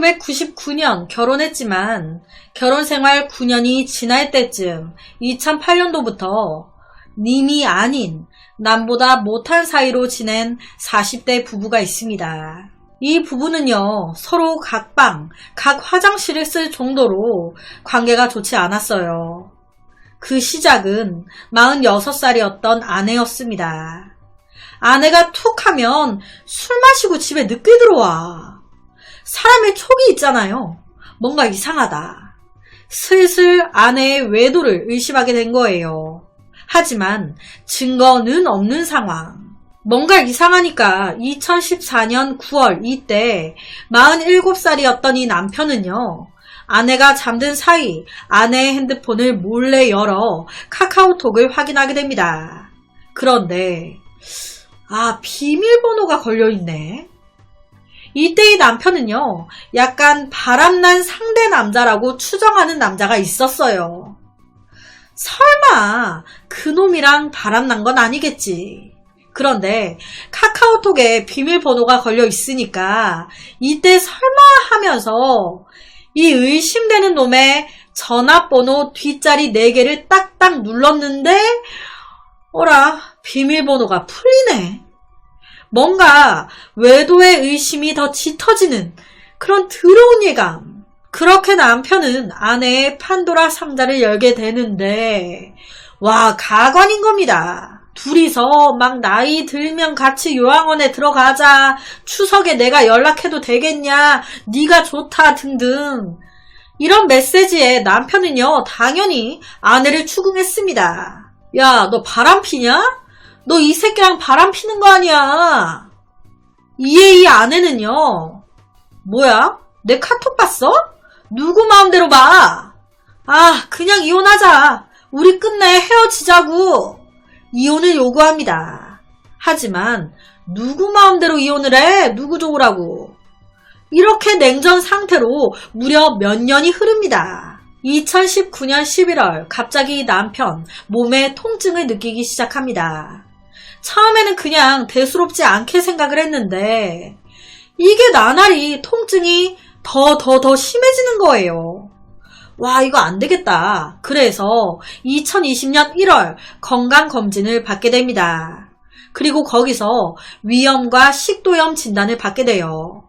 2010년 결혼했지만 결혼 생활 9년이 지날 때쯤 2008년도부터 님이 아닌 남보다 못한 사이로 지낸 40대 부부가 있습니다. 이 부부는요, 서로 각 방, 각 화장실을 쓸 정도로 관계가 좋지 않았어요. 그 시작은 46살이었던 아내였습니다. 아내가 툭 하면 술 마시고 집에 늦게 들어와. 사람의 촉이 있잖아요. 뭔가 이상하다. 슬슬 아내의 외도를 의심하게 된 거예요. 하지만 증거는 없는 상황. 뭔가 이상하니까 2014년 9월 이때 47살이었던 이 남편은요. 아내가 잠든 사이 아내의 핸드폰을 몰래 열어 카카오톡을 확인하게 됩니다. 그런데 아 비밀번호가 걸려있네. 이때 이 남편은요, 약간 바람난 상대 남자라고 추정하는 남자가 있었어요. 설마 그놈이랑 바람난 건 아니겠지. 그런데 카카오톡에 비밀번호가 걸려 있으니까 이때 설마 하면서 이 의심되는 놈의 전화번호 뒷자리 4개를 딱딱 눌렀는데 어라 비밀번호가 풀리네. 뭔가 외도의 의심이 더 짙어지는 그런 더러운 예감. 그렇게 남편은 아내의 판도라 상자를 열게 되는데, 와, 가관인 겁니다. 둘이서 막 나이 들면 같이 요양원에 들어가자. 추석에 내가 연락해도 되겠냐. 네가 좋다 등등. 이런 메시지에 남편은요, 당연히 아내를 추궁했습니다. 야, 너 바람 피냐? 너 이 새끼랑 바람 피는 거 아니야. 이에 이 아내는요, 뭐야? 내 카톡 봤어? 누구 마음대로 봐? 아, 그냥 이혼하자. 우리 끝내 헤어지자고. 이혼을 요구합니다. 하지만, 누구 마음대로 이혼을 해? 누구 좋으라고. 이렇게 냉전 상태로 무려 몇 년이 흐릅니다. 2019년 11월 갑자기 남편 몸에 통증을 느끼기 시작합니다. 처음에는 그냥 대수롭지 않게 생각을 했는데 이게 나날이 통증이 더 더 더 심해지는 거예요. 와 이거 안 되겠다. 그래서 2020년 1월 건강검진을 받게 됩니다. 그리고 거기서 위염과 식도염 진단을 받게 돼요.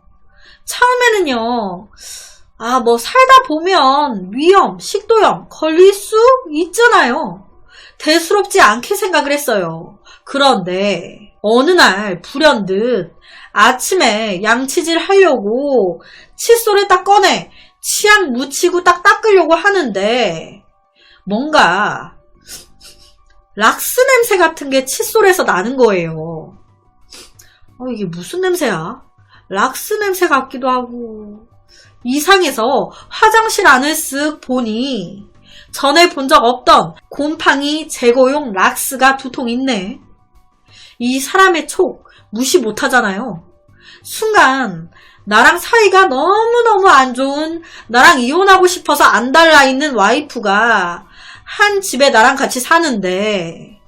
처음에는요, 아, 뭐 살다 보면 위염, 식도염 걸릴 수 있잖아요. 대수롭지 않게 생각을 했어요. 그런데 어느 날 불현듯 아침에 양치질 하려고 칫솔을 딱 꺼내 치약 묻히고 딱 닦으려고 하는데 뭔가 락스 냄새 같은 게 칫솔에서 나는 거예요. 어, 이게 무슨 냄새야? 락스 냄새 같기도 하고 이상해서 화장실 안을 쓱 보니 전에 본 적 없던 곰팡이 제거용 락스가 두 통 있네. 이 사람의 촉 무시 못하잖아요. 순간 나랑 사이가 너무너무 안 좋은 나랑 이혼하고 싶어서 안 달라 있는 와이프가 한 집에 나랑 같이 사는데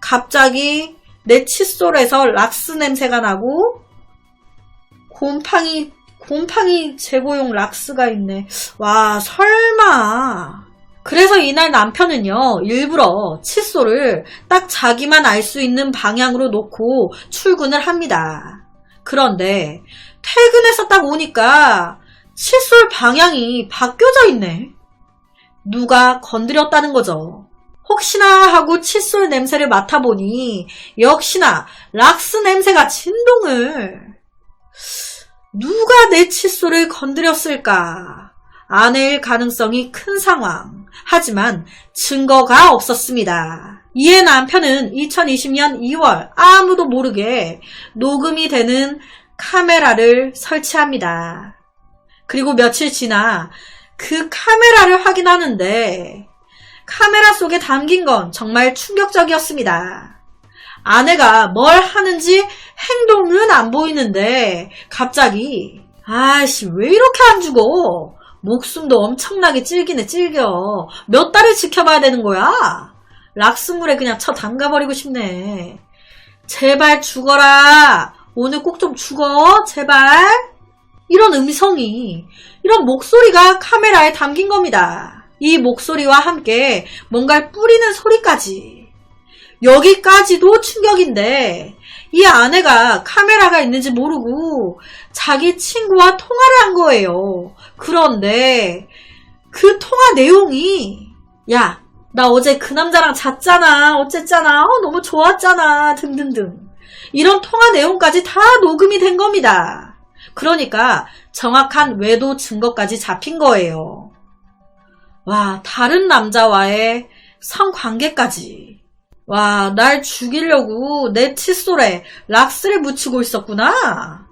갑자기 내 칫솔에서 락스 냄새가 나고 곰팡이 곰팡이 제거용 락스가 있네. 와 설마 그래서 이날 남편은요, 일부러 칫솔을 딱 자기만 알 수 있는 방향으로 놓고 출근을 합니다. 그런데 퇴근해서 딱 오니까 칫솔 방향이 바뀌어져 있네. 누가 건드렸다는 거죠. 혹시나 하고 칫솔 냄새를 맡아보니 역시나 락스 냄새가 진동을. 누가 내 칫솔을 건드렸을까? 아내일 가능성이 큰 상황. 하지만 증거가 없었습니다. 이에 남편은 2020년 2월 아무도 모르게 녹음이 되는 카메라를 설치합니다. 그리고 며칠 지나 그 카메라를 확인하는데 카메라 속에 담긴 건 정말 충격적이었습니다. 아내가 뭘 하는지 행동은 안 보이는데 갑자기 아씨 왜 이렇게 안 죽어? 목숨도 엄청나게 찔기네 찔겨. 몇 달을 지켜봐야 되는 거야? 락스물에 그냥 쳐 담가버리고 싶네. 제발 죽어라. 오늘 꼭 좀 죽어. 제발. 이런 음성이, 이런 목소리가 카메라에 담긴 겁니다. 이 목소리와 함께 뭔가를 뿌리는 소리까지. 여기까지도 충격인데, 이 아내가 카메라가 있는지 모르고 자기 친구와 통화를 한 거예요. 그런데 그 통화 내용이, 야, 나 어제 그 남자랑 잤잖아. 어쨌잖아. 어, 너무 좋았잖아. 등등등. 이런 통화 내용까지 다 녹음이 된 겁니다. 그러니까 정확한 외도 증거까지 잡힌 거예요. 와, 다른 남자와의 성관계까지. 와, 날 죽이려고 내 칫솔에 락스를 묻히고 있었구나.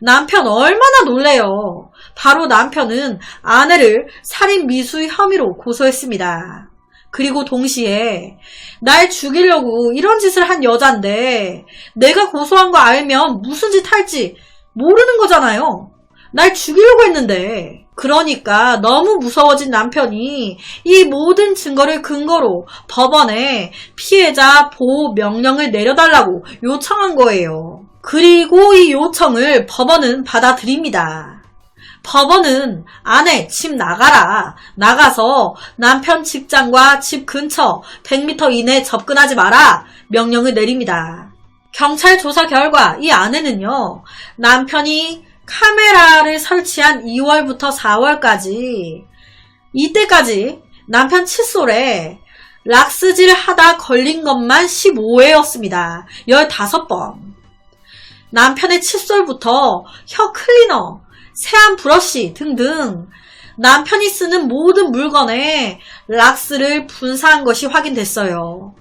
남편 얼마나 놀래요. 바로 남편은 아내를 살인 미수 혐의로 고소했습니다. 그리고 동시에 날 죽이려고 이런 짓을 한 여잔데 내가 고소한 거 알면 무슨 짓 할지 모르는 거잖아요. 날 죽이려고 했는데. 그러니까 너무 무서워진 남편이 이 모든 증거를 근거로 법원에 피해자 보호 명령을 내려달라고 요청한 거예요. 그리고 이 요청을 법원은 받아들입니다. 법원은 아내 집 나가라. 나가서 남편 직장과 집 근처 100m 이내 접근하지 마라. 명령을 내립니다. 경찰 조사 결과 이 아내는요, 남편이 카메라를 설치한 2월부터 4월까지, 이때까지 남편 칫솔에 락스질 하다 걸린 것만 15회였습니다. 15번. 남편의 칫솔부터 혀 클리너, 세안 브러쉬 등등 남편이 쓰는 모든 물건에 락스를 분사한 것이 확인됐어요.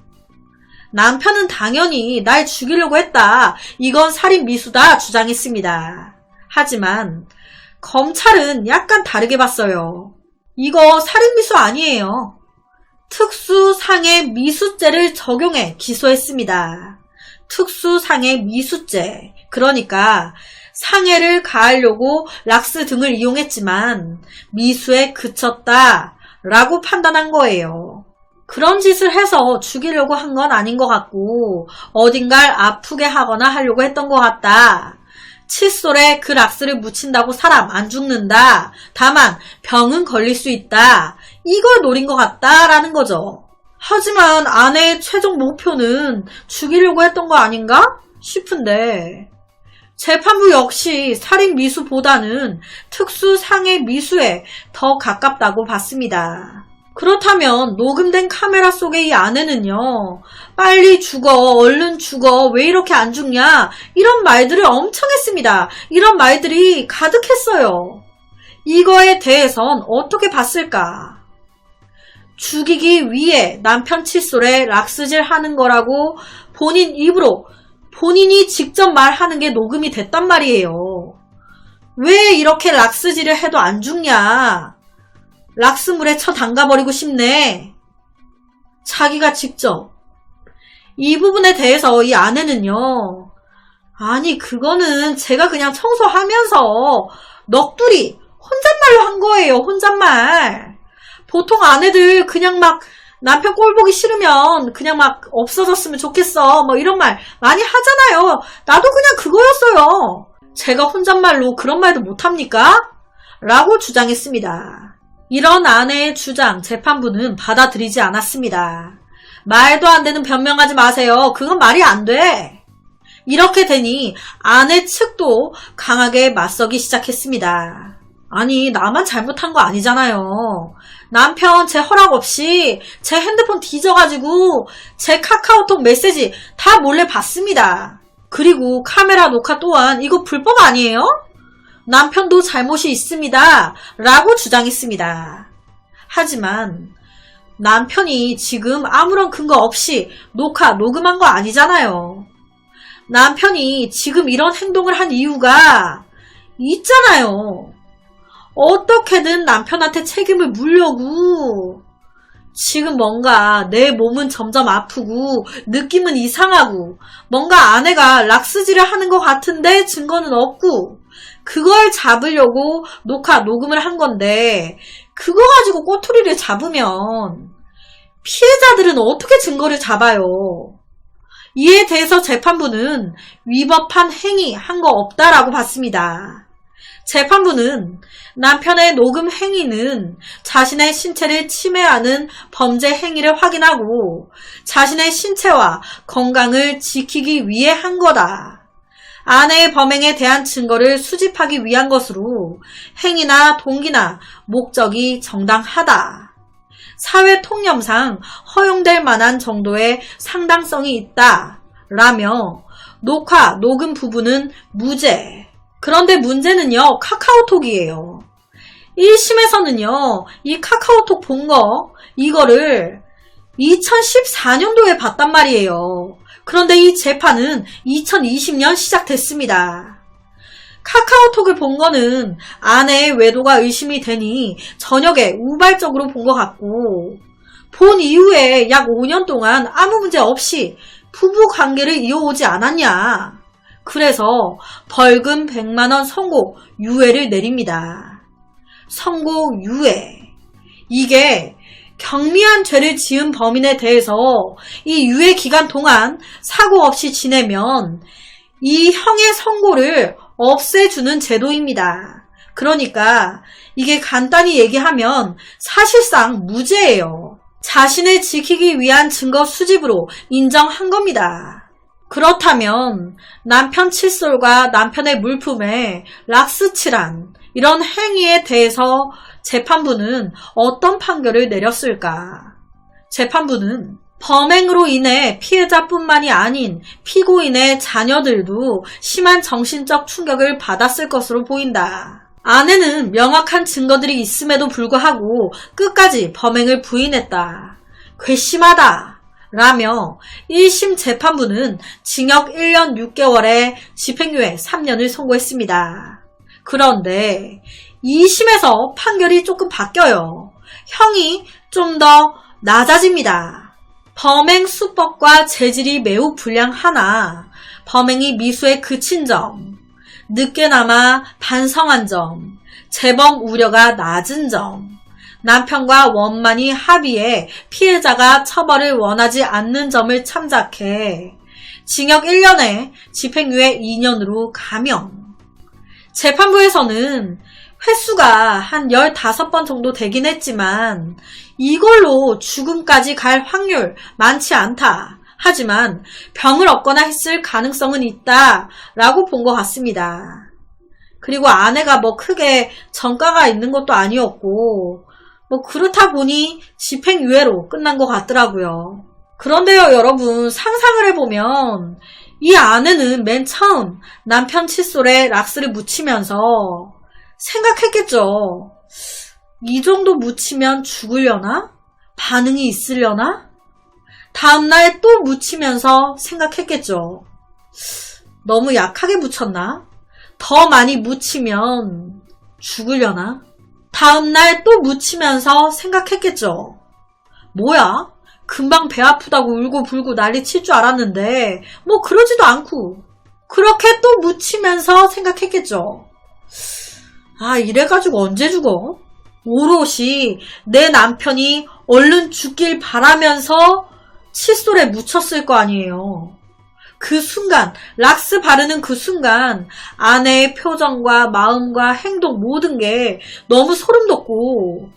남편은 당연히 날 죽이려고 했다. 이건 살인 미수다 주장했습니다. 하지만 검찰은 약간 다르게 봤어요. 이거 살인 미수 아니에요. 특수상해 미수죄를 적용해 기소했습니다. 특수상해 미수죄. 그러니까 상해를 가하려고 락스 등을 이용했지만 미수에 그쳤다 라고 판단한 거예요. 그런 짓을 해서 죽이려고 한 건 아닌 것 같고 어딘가를 아프게 하거나 하려고 했던 것 같다. 칫솔에 그 락스를 묻힌다고 사람 안 죽는다. 다만 병은 걸릴 수 있다. 이걸 노린 것 같다라는 거죠. 하지만 아내의 최종 목표는 죽이려고 했던 거 아닌가 싶은데 재판부 역시 살인 미수보다는 특수 상해 미수에 더 가깝다고 봤습니다. 그렇다면 녹음된 카메라 속의 이 아내는요, 빨리 죽어, 얼른 죽어, 왜 이렇게 안 죽냐, 이런 말들을 엄청 했습니다. 이런 말들이 가득했어요. 이거에 대해선 어떻게 봤을까? 죽이기 위해 남편 칫솔에 락스질 하는 거라고 본인 입으로 본인이 직접 말하는 게 녹음이 됐단 말이에요. 왜 이렇게 락스질을 해도 안 죽냐? 락스물에 쳐 담가버리고 싶네. 자기가 직접. 이 부분에 대해서 이 아내는요. 아니, 그거는 제가 그냥 청소하면서 넋두리 혼잣말로 한 거예요, 혼잣말. 보통 아내들 그냥 막 남편 꼴 보기 싫으면 그냥 막 없어졌으면 좋겠어. 뭐 이런 말 많이 하잖아요. 나도 그냥 그거였어요. 제가 혼잣말로 그런 말도 못합니까? 라고 주장했습니다. 이런 아내의 주장 재판부는 받아들이지 않았습니다. 말도 안 되는 변명하지 마세요. 그건 말이 안 돼. 이렇게 되니 아내 측도 강하게 맞서기 시작했습니다. 아니, 나만 잘못한 거 아니잖아요. 남편 제 허락 없이 제 핸드폰 뒤져가지고 제 카카오톡 메시지 다 몰래 봤습니다. 그리고 카메라 녹화 또한 이거 불법 아니에요? 남편도 잘못이 있습니다. 라고 주장했습니다. 하지만 남편이 지금 아무런 근거 없이 녹화, 녹음한 거 아니잖아요. 남편이 지금 이런 행동을 한 이유가 있잖아요. 어떻게든 남편한테 책임을 물려고. 지금 뭔가 내 몸은 점점 아프고 느낌은 이상하고 뭔가 아내가 락스질을 하는 것 같은데 증거는 없고 그걸 잡으려고 녹화 녹음을 한 건데 그거 가지고 꼬투리를 잡으면 피해자들은 어떻게 증거를 잡아요? 이에 대해서 재판부는 위법한 행위 한 거 없다라고 봤습니다. 재판부는 남편의 녹음 행위는 자신의 신체를 침해하는 범죄 행위를 확인하고 자신의 신체와 건강을 지키기 위해 한 거다. 아내의 범행에 대한 증거를 수집하기 위한 것으로 행위나 동기나 목적이 정당하다. 사회 통념상 허용될 만한 정도의 상당성이 있다. 라며 녹화, 녹음 부분은 무죄. 그런데 문제는요, 카카오톡이에요. 1심에서는요, 이 카카오톡 본 거, 이거를 2014년도에 봤단 말이에요. 그런데 이 재판은 2020년 시작됐습니다. 카카오톡을 본 거는 아내의 외도가 의심이 되니 저녁에 우발적으로 본 것 같고, 본 이후에 약 5년 동안 아무 문제 없이 부부 관계를 이어오지 않았냐. 그래서 벌금 100만원 선고 유예를 내립니다. 선고 유예. 이게 경미한 죄를 지은 범인에 대해서 이 유예 기간 동안 사고 없이 지내면 이 형의 선고를 없애주는 제도입니다. 그러니까 이게 간단히 얘기하면 사실상 무죄예요. 자신을 지키기 위한 증거 수집으로 인정한 겁니다. 그렇다면 남편 칫솔과 남편의 물품에 락스칠한 이런 행위에 대해서 재판부는 어떤 판결을 내렸을까? 재판부는 범행으로 인해 피해자뿐만이 아닌 피고인의 자녀들도 심한 정신적 충격을 받았을 것으로 보인다. 아내는 명확한 증거들이 있음에도 불구하고 끝까지 범행을 부인했다. 괘씸하다. 라며 1심 재판부는 징역 1년 6개월에 집행유예 3년을 선고했습니다. 그런데 2심에서 판결이 조금 바뀌어요. 형이 좀 더 낮아집니다. 범행 수법과 재질이 매우 불량하나 범행이 미수에 그친 점, 늦게나마 반성한 점, 재범 우려가 낮은 점, 남편과 원만히 합의해 피해자가 처벌을 원하지 않는 점을 참작해 징역 1년에 집행유예 2년으로 감형. 재판부에서는 횟수가 한 15번 정도 되긴 했지만 이걸로 죽음까지 갈 확률 많지 않다. 하지만 병을 얻거나 했을 가능성은 있다. 라고 본 것 같습니다. 그리고 아내가 뭐 크게 전가가 있는 것도 아니었고 뭐 그렇다 보니 집행유예로 끝난 것 같더라고요. 그런데요 여러분 상상을 해보면 이 아내는 맨 처음 남편 칫솔에 락스를 묻히면서 생각했겠죠. 이 정도 묻히면 죽으려나? 반응이 있으려나? 다음날 또 묻히면서 생각했겠죠. 너무 약하게 묻혔나? 더 많이 묻히면 죽으려나? 다음날 또 묻히면서 생각했겠죠. 뭐야? 금방 배 아프다고 울고 불고 난리 칠 줄 알았는데, 뭐 그러지도 않고, 그렇게 또 묻히면서 생각했겠죠. 아, 이래가지고 언제 죽어? 오롯이 내 남편이 얼른 죽길 바라면서 칫솔에 묻혔을 거 아니에요. 그 순간, 락스 바르는 그 순간, 아내의 표정과 마음과 행동 모든 게 너무 소름 돋고,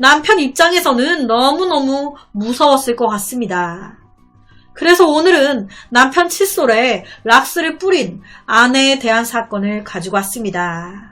남편 입장에서는 너무너무 무서웠을 것 같습니다. 그래서 오늘은 남편 칫솔에 락스를 뿌린 아내에 대한 사건을 가지고 왔습니다.